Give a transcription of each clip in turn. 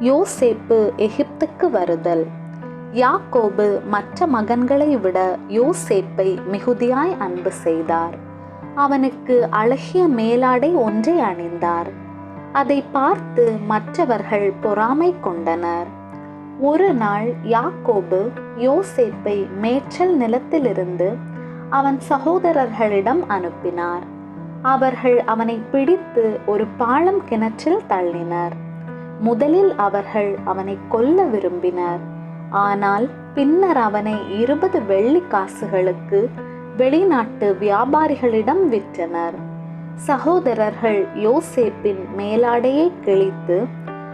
யோசேப்பு எகிப்துக்கு வருதல். யாக்கோபு மற்ற மகன்களை விட யோசேப்பை மிகுதியாய் அன்பு செய்தார். அவனுக்கு அழகிய மேலாடை ஒன்றை அணிந்தார். அதை பார்த்து மற்றவர்கள் பொறாமை கொண்டனர். ஒரு நாள் யாக்கோபு யோசேப்பை மேய்ச்சல் நிலத்திலிருந்து அவன் சகோதரர்களிடம் அனுப்பினார். அவர்கள் அவனை பிடித்து ஒரு பாலம் கிணற்றில் தள்ளினர். முதலில் அவர்கள் அவனை கொல்ல விரும்பினர். ஆனால் பின்னர் அவனை இருபது வெள்ளி காசுகளுக்கு வெளிநாட்டு வியாபாரிகளிடம் விற்றனர். சகோதரர்கள் யோசேப்பின் மேலாடையை கிழித்து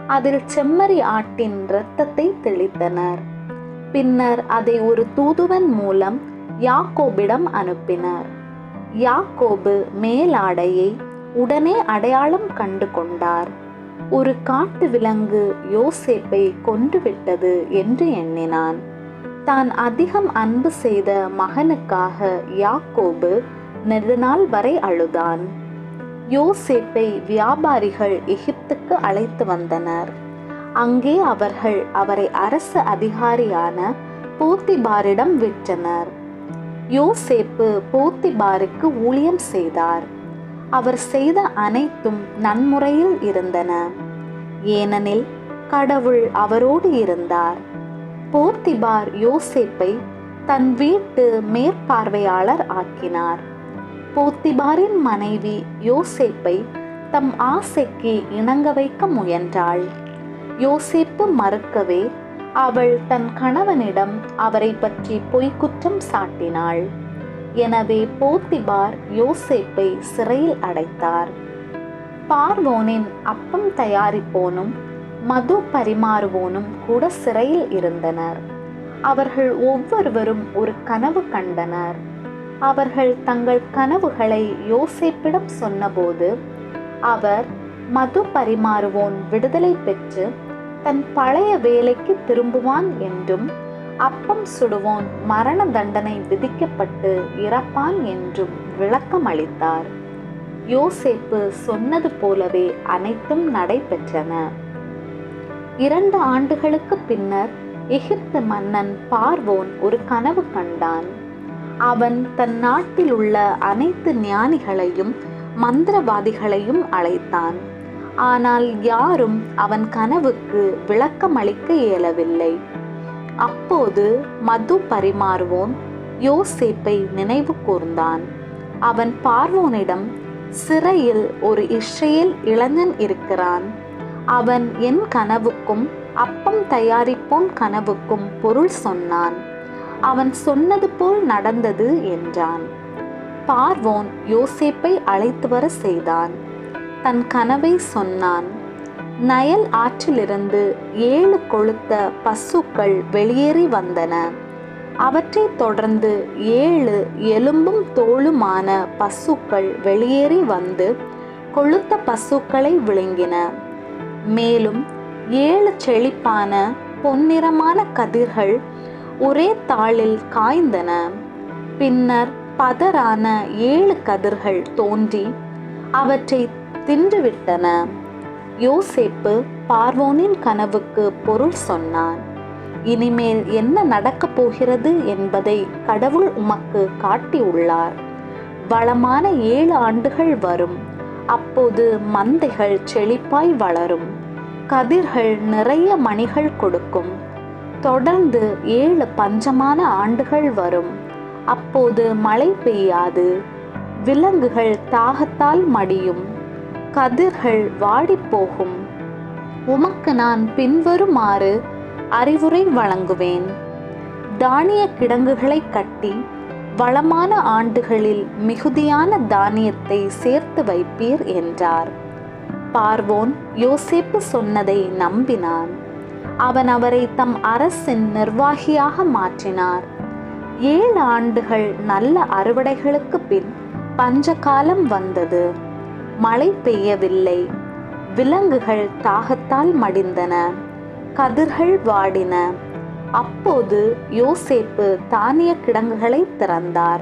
அதில் செம்மறி ஆட்டின் இரத்தத்தை தெளித்தனர். பின்னர் அதை ஒரு தூதுவன் மூலம் யாக்கோபிடம் அனுப்பினர். யாக்கோபு மேலாடையை உடனே அடையாளம் கண்டு கொண்டார். ஒரு காட்டு விலங்கு யோசேப்பை கொன்றுவிட்டது என்று எண்ணினான். தான் அதிகம் அன்பு செய்த மகனுக்காக யாக்கோபு நெடுநாள் வரை அழுதான். யோசேப்பை வியாபாரிகள் எகிப்துக்கு அழைத்து வந்தனர். அங்கே அவர்கள் அவரை அரசு அதிகாரியான போத்திபாரிடம் விற்றனர். யோசேப்பு போத்திபாருக்கு ஊழியம் செய்தார். அவர் செய்த அனைத்தும் நன்முறையில் இருந்தன. ஏனெனில் கடவுள் அவரோடு இருந்தார். போர்த்திபார் யோசேப்பை தன் வீட்டு மேற்பார்வையாளர் ஆக்கினார். போத்திபாரின் மனைவி யோசேப்பை தம் ஆசைக்கு இணங்க வைக்க முயன்றாள். யோசேப்பு மறுக்கவே அவள் தன் கணவனிடம் அவரை பற்றி பொய்க்குற்றம் சாட்டினாள். எனவே போத்திபார் யோசேப்பை சிறையில் அடைத்தார். பார்வோனின் அப்பம் தயாரிப்போனும் மது பரிமாறுவோனும் கூட சிறையில் இருந்தனர். அவர்கள் ஒவ்வொருவரும் ஒரு கனவு கண்டனர். அவர்கள் தங்கள் கனவுகளை யோசேப்பிடம் சொன்னபோது அவர் மது பரிமாறுவோன் விடுதலை பெற்று தன் பழைய வேலைக்கு திரும்புவான் என்றும் அப்பம் சுடுவோன் மரண தண்டனை விதிக்கப்பட்டு இறப்பான் என்றும் விளக்கம் அளித்தார். யோசேப்பு சொன்னது போலவே அனைத்தும் நடைபெற்றன. இரண்டு ஆண்டுகளுக்கு பின்னர் எகிப்து மன்னன் பார்வோன் ஒரு கனவு கண்டான். அவன் தன் நாட்டில் உள்ள அனைத்து ஞானிகளையும் மந்திரவாதிகளையும் அழைத்தான். ஆனால் யாரும் அவன் கனவுக்கு விளக்கம் அளிக்க இயலவில்லை. அப்போது மது பரிமாறுவோன் யோசேப்பை நினைவு கூர்ந்தான். அவன் பார்வோனிடம் சிறையில் ஒரு இஸ்ரேல் இளைஞன் இருக்கிறான். அவன் என் கனவுக்கும் அப்பம் தயாரிப்போன் கனவுக்கும் பொருள் சொன்னான். அவன் சொன்னது போல் நடந்தது என்றான். பார்வோன் யோசேப்பை அழைத்து வர செய்தான். தன் கனவை சொன்னான். நயல் ஆற்றிலிருந்து ஏழு கொளுத்த பசுக்கள் வெளியேறி வந்தன. அவற்றைத் தொடர்ந்து ஏழு எலும்பும் தோளுமான பசுக்கள் வெளியேறி வந்து கொளுத்த பசுக்களை விழுங்கின. மேலும் ஏழு செழிப்பான பொன்னிறமான கதிர்கள் ஒரே தாளில் காய்ந்தன. பின்னர் பதரான ஏழு கதிர்கள் தோன்றி அவற்றை தின்றுவிட்டன. யோசேப்பு பார்வோனின் கனவுக்கு பொருள் சொன்னான். இனிமேல் என்ன நடக்கப் போகிறது என்பதை கடவுள் உமக்கு காட்டியுள்ளார். வளமான ஏழு ஆண்டுகள் வரும். அப்போது மந்தைகள் செழிப்பாய் வளரும். கதிர்கள் நிறைய மணிகள் கொடுக்கும். தொடர்ந்து ஏழு பஞ்சமான ஆண்டுகள் வரும். அப்போது மழை பெய்யாது. விலங்குகள் தாகத்தால் மடியும். கதிர்கள் வாடிப்போகும் உமக்கு நான் பின்வருமாறு அறிவுரை வழங்குவேன். தானிய கிடங்குகளை கட்டி வளமான ஆண்டுகளில் மிகுதியான தானியத்தை சேர்த்து வைப்பீர் என்றார். பார்வோன் யோசேப்பு சொன்னதை நம்பினான். அவன் அவரை தம் அரசின் நிர்வாகியாக மாற்றினார். ஏழு ஆண்டுகள் நல்ல அறுவடைகளுக்கு பின் பஞ்சகாலம் வந்தது. மழை பெய்யவில்லை. விலங்குகள் தாகத்தால் மடிந்தன. கதிர்கள் வாடின. அப்போது யோசேப்பு தானிய கிடங்குகளை திறந்தார்.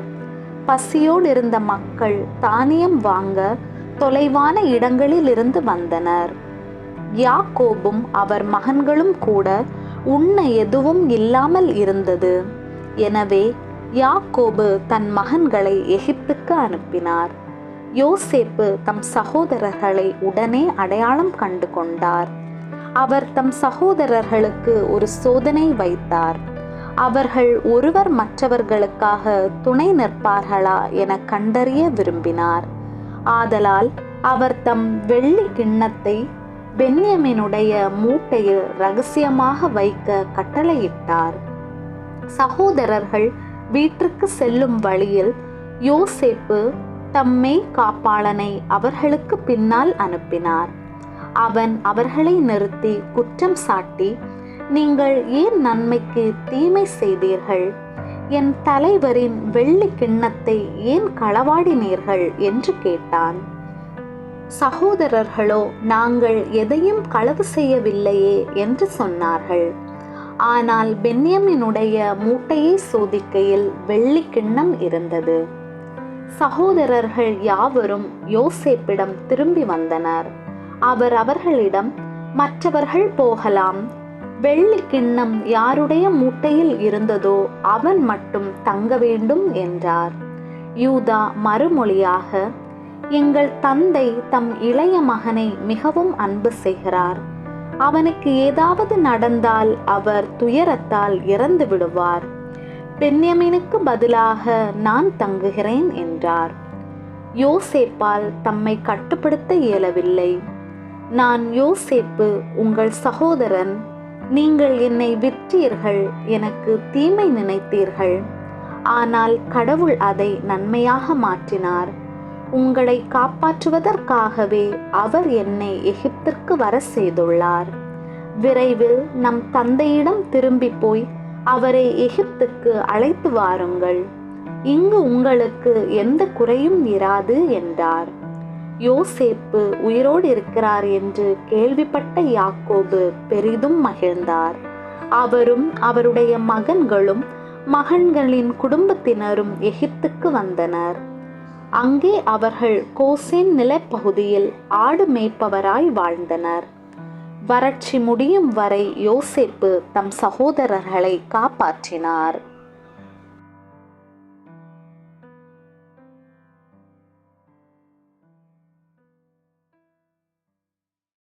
பசியோடு இருந்த மக்கள் தானியம் வாங்க தொலைவான இடங்களில் இருந்து வந்தனர். யாக்கோபும் அவர் மகன்களும் கூட உண்ண எதுவும் இல்லாமல் இருந்தது. எனவே யாக்கோபு தன் மகன்களை எகிப்துக்கு அனுப்பினார். யோசேப்பு தம் சகோதரர்களை உடனே அடையாளம் கண்டு கொண்டார். அவர் தம் சகோதரர்களுக்கு ஒரு சோதனை வைத்தார். அவர்கள் ஒருவர் மற்றவர்களுக்காக துணை நிற்பார்களா என கண்டறிய விரும்பினார். ஆதலால் அவர் தம் வெள்ளி கிண்ணத்தை பென்யமினுடைய மூட்டையில் ரகசியமாக வைக்க கட்டளையிட்டார். சகோதரர்கள் வீட்டிற்கு செல்லும் வழியில் யோசேப்பு தம்மே காப்பாளனை அவர்களுக்கு பின்னால் அனுப்பினார். அவன் அவர்களை நிறுத்தி குற்றம் சாட்டி நீங்கள் ஏன் நன்மைக்கு தீமை செய்தீர்கள்? என் தலைவரின் வெள்ளி கிண்ணத்தை ஏன் களவாடினீர்கள்? என்று கேட்டான். சகோதரர்களோ நாங்கள் எதையும் களவு செய்யவில்லையே என்று சொன்னார்கள். ஆனால் பென்யமினுடைய மூட்டையை சோதிக்கையில் வெள்ளி கிண்ணம் இருந்தது. சகோதரர்கள் யாவரும் யோசேப்பிடம் திரும்பி வந்தனர். அவர் அவர்களிடம் மற்றவர்கள் போகலாம். வெள்ளி கிண்ணம் யாருடைய மூட்டையில் இருந்ததோ அவன் மட்டும் தங்க வேண்டும் என்றார். யூதா மறுமொழியாக எங்கள் தந்தை தம் இளைய மகனை மிகவும் அன்பு செய்கிறார். அவனுக்கு ஏதாவது நடந்தால் அவர் துயரத்தால் இறந்து விடுவார். பென்யமினுக்கு பதிலாக நான் தங்குகிறேன் என்றார். யோசேப்பால் தம்மை கட்டுப்படுத்த இயலவில்லை. நான் யோசேப்பு உங்கள் சகோதரன் நீங்கள் என்னை விற்றீர்கள் எனக்கு தீமை நினைத்தீர்கள். ஆனால் கடவுள் அதை நன்மையாக மாற்றினார். உங்களை காப்பாற்றுவதற்காகவே அவர் என்னை எகிப்திற்கு வர செய்துள்ளார். விரைவில் நம் தந்தையிடம் திரும்பி போய் அவரை எகிப்துக்கு அழைத்து வாருங்கள். இங்கு உங்களுக்கு எந்த குறையும் இராது என்றார். யோசேப்பு உயிரோடு இருக்கிறார் என்று கேள்விப்பட்ட யாக்கோபு பெரிதும் மகிழ்ந்தார். அவரும் அவருடைய மகன்களும் மகன்களின் குடும்பத்தினரும் எகிப்துக்கு வந்தனர். அங்கே அவர்கள் கோசேன் நிலப்பகுதியில் ஆடு மேய்ப்பவராய் வாழ்ந்தனர். வறட்சி முடியும் வரை யோசேப்பு தம் சகோதரர்களை காப்பாற்றினார்.